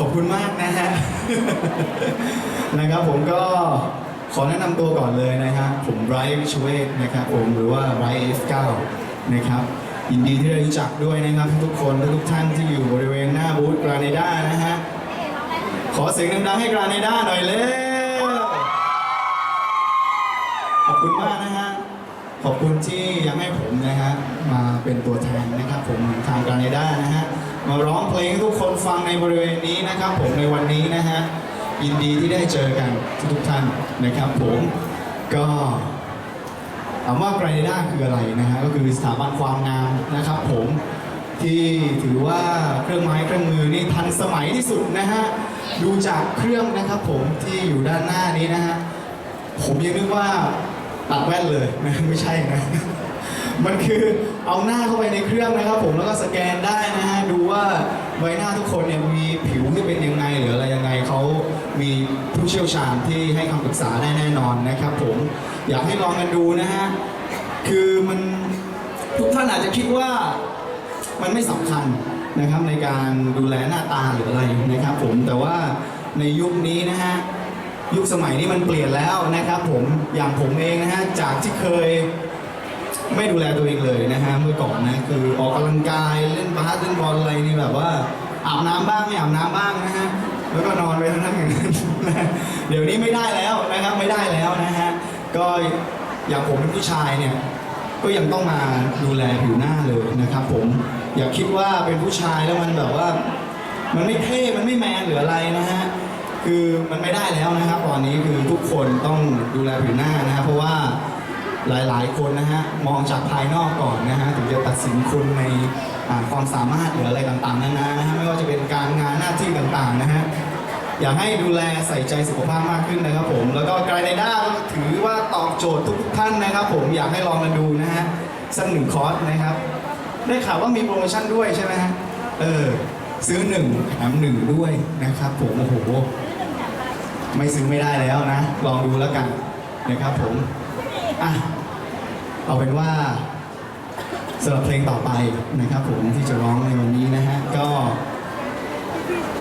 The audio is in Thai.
ขอบคุณมากนะฮะ นะครับผมก็ขอแนะนำตัวก่อนเลยนะฮะผมไบรท์ชเวทนะครับผมหรือว่าไบรท์ F9 นะครับยินดีที่ได้รู้จักด้วยนะครับ ทุกคนทุกท่านที่อยู่บริเวณหน้าบูธกราเนด้านะฮะ ขอเสียงดังๆให้กราเนด้าหน่อยเร็วขอบคุณมากนะฮะ ขอบคุณที่ยังให้ผมนะฮะมาเป็นตัวแทนนะครับผมทางกราเนด้านะฮะมาร้องเพลงทุกคนฟังในบริเวณนี้นะครับผมในวันนี้นะฮะยินดีที่ได้เจอกันทุกท่านนะครับ ผมก็ถามว่าไกรด้าคืออะไรนะฮะก็คือสถาบันความงามนะครับ ผมที่ถือว่าเครื่องไม้เครื่องมือนี่ทันสมัยที่สุดนะฮะดูจากเครื่องนะครับ ผมที่อยู่ด้านหน้านี้นะฮะผมยังนึกว่า ตัดแว่นเลยนะไม่ใช่นะมันคือเอาหน้าเข้าไปในเครื่องนะครับ ผมแล้วก็สแกนได้นะฮะดูว่าใบหน้าทุกคนเนี่ยมีผิวที่เป็นยังไงหรืออะไรยังไงเขามีผู้เชี่ยวชาญที่ให้คำปรึกษาได้แน่นอนนะครับ ผมอยากให้ลองกันดูนะฮะคือมันทุกท่านอาจจะคิดว่ามันไม่สำคัญนะครับในการดูแลหน้าตาหรืออะไรนะครับ ผมแต่ว่าในยุคนี้นะฮะ ยุคสมัยนี้มันเปลี่ยนแล้วนะครับผมอย่างผมเองนะฮะจากที่เคยไม่ดูแลตัวเองเลยนะฮะเมื่อก่อนนะคือออกกำลังกายเล่นบาสเล่นบอลอะไรนี่แบบว่าอาบน้ำบ้างไม่อาบน้ำบ้างนะฮะแล้วก็นอนไปทั้งนั้นอย่างนั้นเดี๋ยวนี้ไม่ได้แล้วนะครับไม่ได้แล้วนะฮะก็อย่างผมเป็นผู้ชายเนี่ยก็ยังต้องมาดูแลผิวหน้าเลยนะครับ ผมอย่าคิดว่าเป็นผู้ชายแล้วมันแบบว่า มันไม่เท่มันไม่แมนหรืออะไรนะฮะ คือมันไม่ได้แล้วนะครับ ตอนนี้คือทุกคนต้องดูแลผิวหน้านะฮะเพราะว่าหลาย ๆ คนนะฮะมองจากภายนอกก่อนนะฮะถึงจะตัดสินคุณในความสามารถหรืออะไรต่างๆนานานะฮะไม่ว่าจะเป็นการงานหน้าที่ต่างๆนะฮะอยากให้ดูแลใส่ใจสุขภาพมากขึ้นนะครับผม แล้วก็ไกรไนด้าก็ถือว่าตอบโจทย์ทุกท่านนะครับ ผมอยากให้ลองกันดูนะฮะสักหนึ่งคอร์สนะครับ ได้ข่าวว่ามีโปรโมชั่นด้วยใช่ไหมฮะเออซื้อหนึ่งแถมหนึ่งด้วยนะครับผมโอ้โห ไม่ซื้อไม่ได้แล้วนะ ลองดูแล้วกันนะครับผมอะเอาเป็นว่าสำหรับเพลงต่อไปนะครับผมที่จะร้องในวันนี้นะฮะก็